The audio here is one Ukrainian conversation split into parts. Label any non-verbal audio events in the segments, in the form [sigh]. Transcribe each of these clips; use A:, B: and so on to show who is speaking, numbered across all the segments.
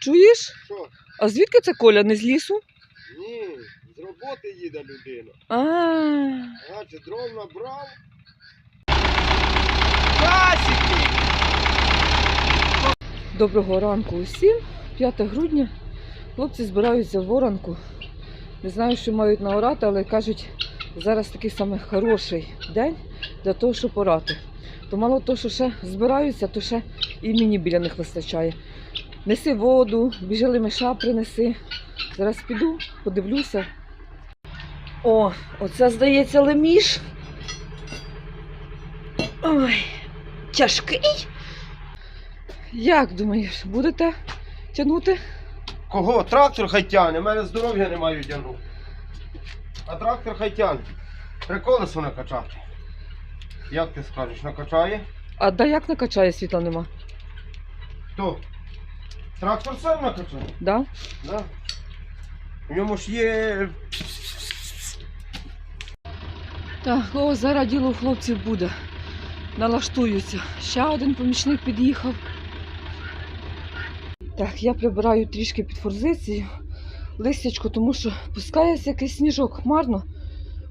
A: Чуєш?
B: Що?
A: А звідки це Коля? Не з лісу?
B: Ні, з роботи їде людина.
A: А,
B: Значить, дров набрав.
A: Доброго ранку усім. 5 грудня. Хлопці збираються в воронку. Не знаю, що мають наорати, але кажуть, зараз такий саме хороший день для того, щоб орати. То мало того, що ще збираються, то ще і мені біля них вистачає. Неси воду, біжали меша принеси. Зараз піду, подивлюся. О, оце здається леміш. Ой, тяжкий. Як думаєш, будете тягнути?
B: Кого? Трактор хай тягне, в мене здоров'я не маю тягнути. А трактор хай тягне. Три колесо накачати. Як ти скажеш, накачає?
A: А да як накачає світла нема?
B: Хто? Трактор сам накачає?
A: Да?
B: Да. В ньому ж є.
A: Так, о, зараз діло у хлопців буде. Налаштуються. Ще один помічник під'їхав. Так, я прибираю трішки під форзицію листячко, тому що пускається якийсь сніжок хмарно,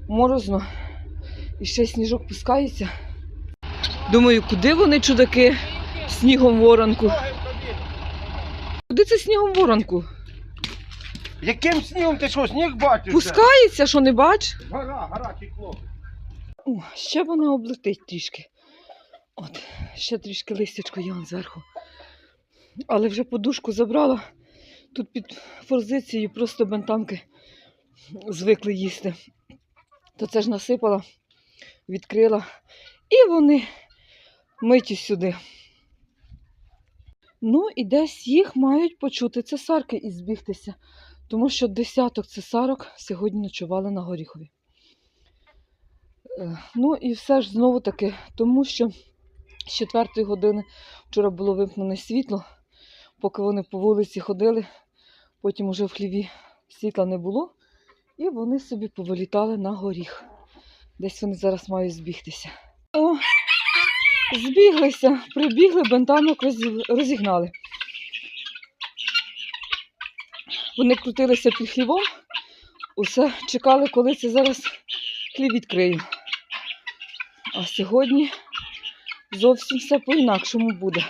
A: морозно. І ще сніжок пускається. Думаю, куди вони чудаки снігом воронку? Куди це снігом воронку?
B: Яким снігом ти що, сніг бачиш?
A: Пускається, що не бач?
B: Гора, гора тікло.
A: О, ще вона облетить трішки. От, ще трішки листячко є зверху. Але вже подушку забрала. Тут під форзицією просто бентамки звикли їсти. То це ж насипала, відкрила. І вони миті сюди. Ну і десь їх мають почути цесарки і збігтися. Тому що десяток цесарок сьогодні ночували на горіхові. Е, Ну і все ж знову таки, тому що з четвертої години вчора було вимкнене світло, поки вони по вулиці ходили, потім уже в хліві світла не було, і вони собі повилітали на горіх. Десь вони зараз мають збігтися. О, збіглися, прибігли, бентамок розігнали. Вони крутилися під хлівом, усе чекали, коли це зараз хлів відкрию. А сьогодні зовсім все по-інакшому буде.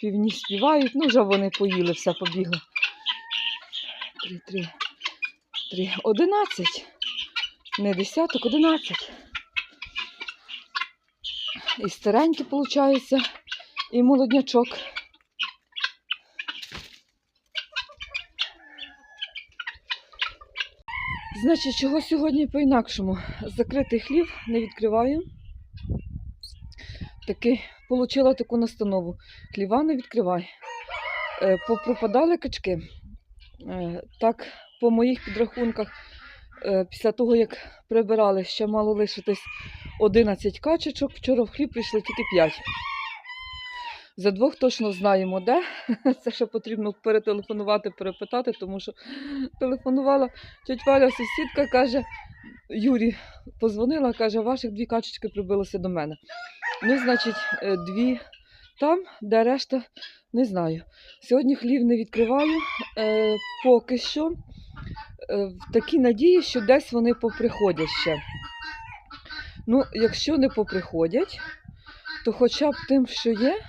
A: Півні співають, ну вже вони поїли, все побігли. Три, три. Одинадцять. Не десяток, одинадцять. І старенькі, виходить, і молоднячок. Значить, чого сьогодні по-інакшому? Закритий хлів не відкриваю. Таки отримала таку настанову. Хліва не відкривай. Е, Попропадали качки. Е, Так, по моїх підрахунках, е, після того, як прибирали, ще мало лишитись 11 качечок. Вчора в хліб прийшли тільки 5. За двох точно знаємо, де. [laughs] Це ще потрібно перетелефонувати, перепитати, тому що телефонувала тетя Валя, сусідка, каже, Юрі позвонила, каже, ваших дві качечки прибилося до мене. Ну, значить, е, дві там, де решта, не знаю. Сьогодні хлів не відкриваю. Е, поки що в такій надії, що десь вони поприходять ще. Ну, якщо не поприходять, то хоча б тим, що є,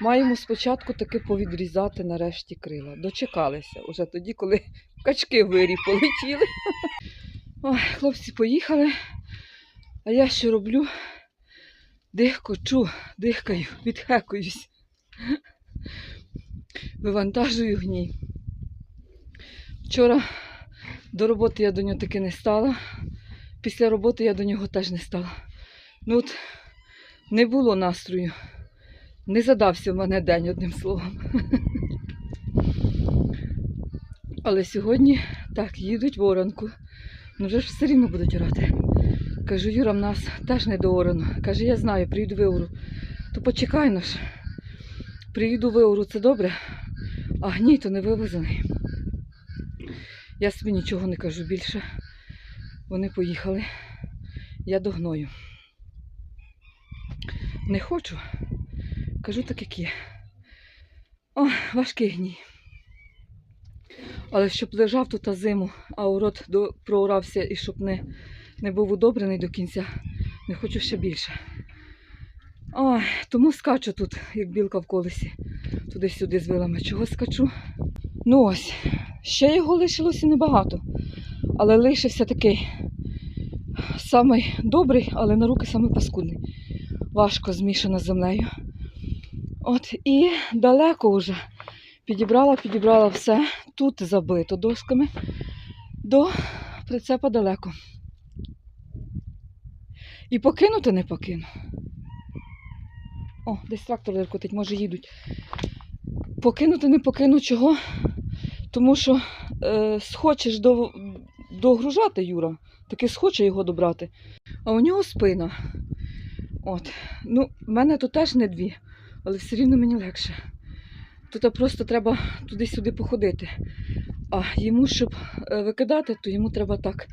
A: маємо спочатку таки повідрізати нарешті крила. Дочекалися уже тоді, коли качки вирі полетіли. Ой, хлопці поїхали. А я що роблю? Дихкочу, дихкаю, відхекуюсь. Вивантажую гній. Вчора до роботи я до нього таки не стала. Після роботи я до нього теж не стала. Ну от не було настрою. Не задався в мене день, одним словом. Але сьогодні так, їдуть воронку. Ну вже ж все рівно будуть орати. Кажу, Юра, в нас теж не доорано. Каже, я знаю, приїду виору. То почекай ну ж. Приїду виору, це добре, а гній то не вивезений. Я собі нічого не кажу більше. Вони поїхали. Я до гною. Не хочу. Кажу так, як є. О, важкий гній. Але щоб лежав тут зиму, а урод до, проорався і щоб не, не був удобрений до кінця, не хочу ще більше. Ой, тому скачу тут, як білка в колесі, туди-сюди з вилами. Чого скачу? Ну ось, ще його лишилося небагато, але лишився такий самий добрий, але на руки самий паскудний. Важко змішано з землею. От і далеко вже підібрала, підібрала все. Тут забито досками. До прицепа далеко. І покинути не покину. О, десь трактор леркотить, може їдуть. Покинути не покину чого? Тому що е, схочеш до, догружати Юра, таки схоче його добрати. А у нього спина. От. Ну, в мене тут теж не дві, але все рівно мені легше. Тут просто треба туди-сюди походити. А йому, щоб е, викидати, то йому треба так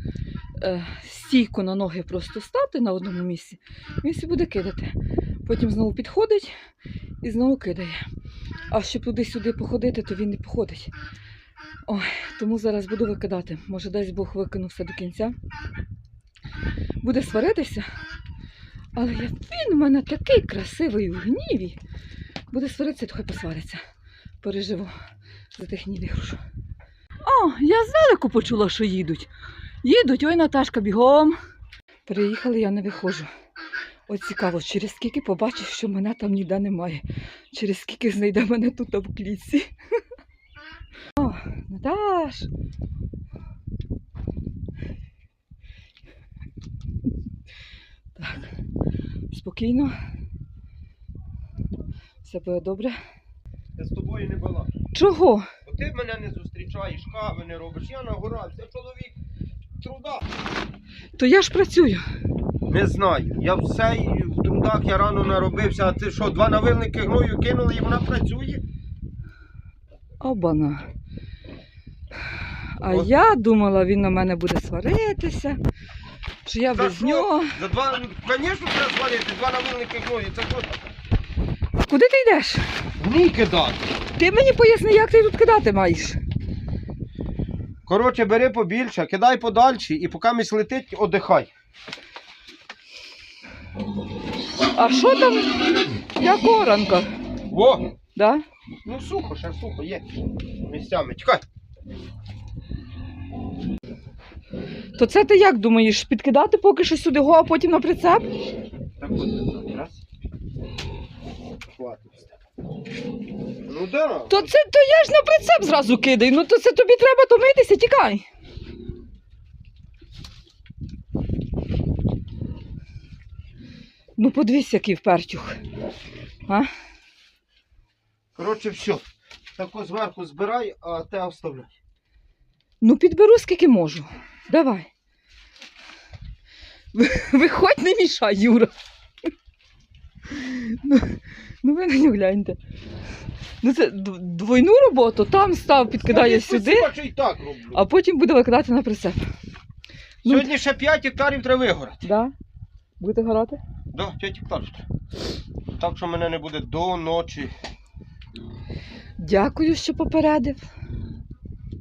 A: е, стійко на ноги просто стати на одному місці. Він всі буде кидати. Потім знову підходить і знову кидає. А щоб туди-сюди походити, то він не походить. Ой, тому зараз буду викидати. Може, дасть Бог викину все до кінця. Буде сваритися. Але він у мене такий красивий у гніві. Буде сваритися, то хай посвариться. Переживу за тих гніві грушу. О, я здалеку почула, що їдуть. Їдуть, ой, Наташка, бігом. Приїхали, я не виходжу. От цікаво, через скільки побачиш, що мене там ніде немає. Через скільки знайде мене тут в клітці. Наташ. Так, спокійно. Все буде добре.
B: Я з тобою не була.
A: Чого?
B: Бо ти мене не зустрічаєш, кави не робиш. Я нагорався, чоловік труда.
A: То я ж працюю.
B: Не знаю. Я все в трудах я рано наробився, а ти що, два навильники гною кинули і вона працює?
A: Обана. А
B: От.
A: я думала, він на мене буде сваритися, що я
B: Та
A: без
B: що?
A: нього.
B: За два, звісно, треба звалити, два навильники гною. Це що?
A: А куди ти йдеш?
B: Гній кидати.
A: Ти мені поясни, як ти тут кидати маєш.
B: Коротше, бери побільше, кидай подальше і поки місь летить, одихай.
A: А що там? Як оранка?
B: Во!
A: Да?
B: Ну сухо, ще сухо, є. Місцями. Чекай.
A: То це ти як думаєш, підкидати поки що сюди го, а потім на прицеп?
B: Так от, раз. Хватить. Ну да.
A: То це то я ж на прицеп зразу кидаю. Ну то це тобі треба томитися, тікай. Ну подивись, який впертюх. А?
B: Коротше, все. Тако зверху збирай, а те оставляй.
A: Ну підберу скільки можу. Давай. Виходь, не мішай, Юра. Ну, ну ви на нього гляньте. Ну це двойну роботу, там став, підкидає
B: Скажи
A: сюди,
B: спасибо, і так роблю.
A: а потім буде викидати на прицеп. ну-
B: Сьогодні ще 5 гектарів треба вигорати.
A: Да? Будете горати?
B: Да, 5 гектарів. Так що мене не буде до ночі.
A: Дякую, що попередив.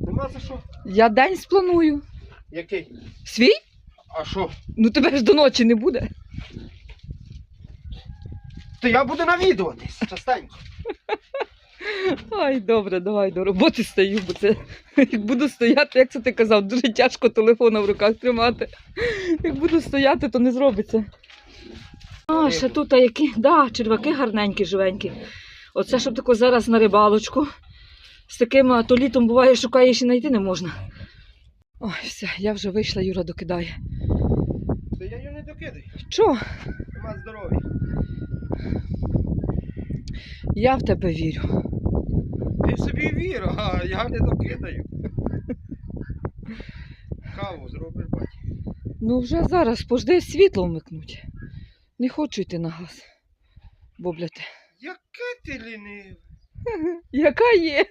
B: Нема за що.
A: Я день спланую.
B: Який?
A: Свій?
B: А що?
A: Ну тебе ж до ночі не буде.
B: То я буду навідуватись частенько.
A: Ай, добре, давай до роботи стаю, бо це як буду стояти, як це ти казав, дуже тяжко телефона в руках тримати. Як буду стояти, то не зробиться. А, ще тут а які, да, черваки гарненькі, живенькі. Оце щоб тако зараз на рибалочку. З таким а то літом буває, шукаєш і знайти не можна. Ой, все, я вже вийшла, Юра докидає.
B: Та я її не докидаю.
A: Що?
B: Нема здоров'я.
A: Я в тебе вірю.
B: Ти собі вір, а я не докидаю. Каву зробиш, батько.
A: Ну вже зараз пожди світло вмикнуть. Не хочу йти на газ. Бобляти.
B: Яке ти ліниве.
A: Яка є?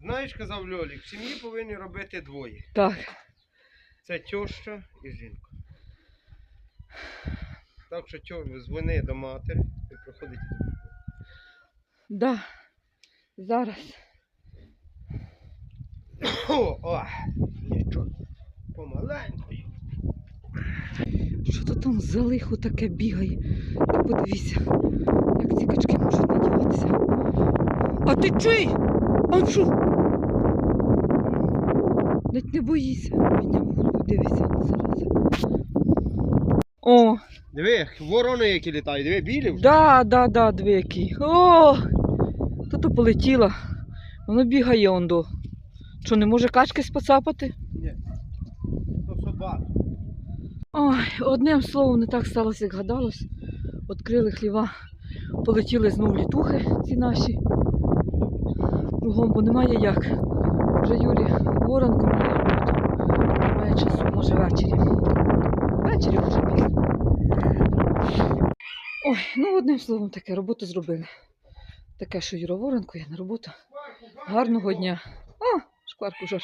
B: Знаєш, казав Льолік, в сім'ї повинні робити двоє.
A: Так.
B: Це теща і жінка. Так що тьо, дзвони до матері і приходить до мене.
A: Да. Зараз.
B: О, о, нічого. Помаленьку.
A: Що то там за лихо таке бігає? Ти подивися, як ці качки можуть надіватися. А ти чий? А що? Навіть не боїся. Підняв голову, дивися зараз. О,
B: Диви, ворони які літають, диви, білі вже.
A: да, да, да, дві які. О, то полетіла. Воно бігає ондо. Що, не може качки споцапати?
B: Ні.
A: Ой, одним словом, не так сталося, як гадалось. Відкрили хліва, полетіли знову літухи ці наші. Кругом, бо немає як. Вже Юрі роботу. Немає часу, може ввечері. Ввечері вже пізно. Ой, ну одним словом таке, роботу зробили. Таке, що Юра Воронко, я на роботу. Гарного дня. О, шкварку жар.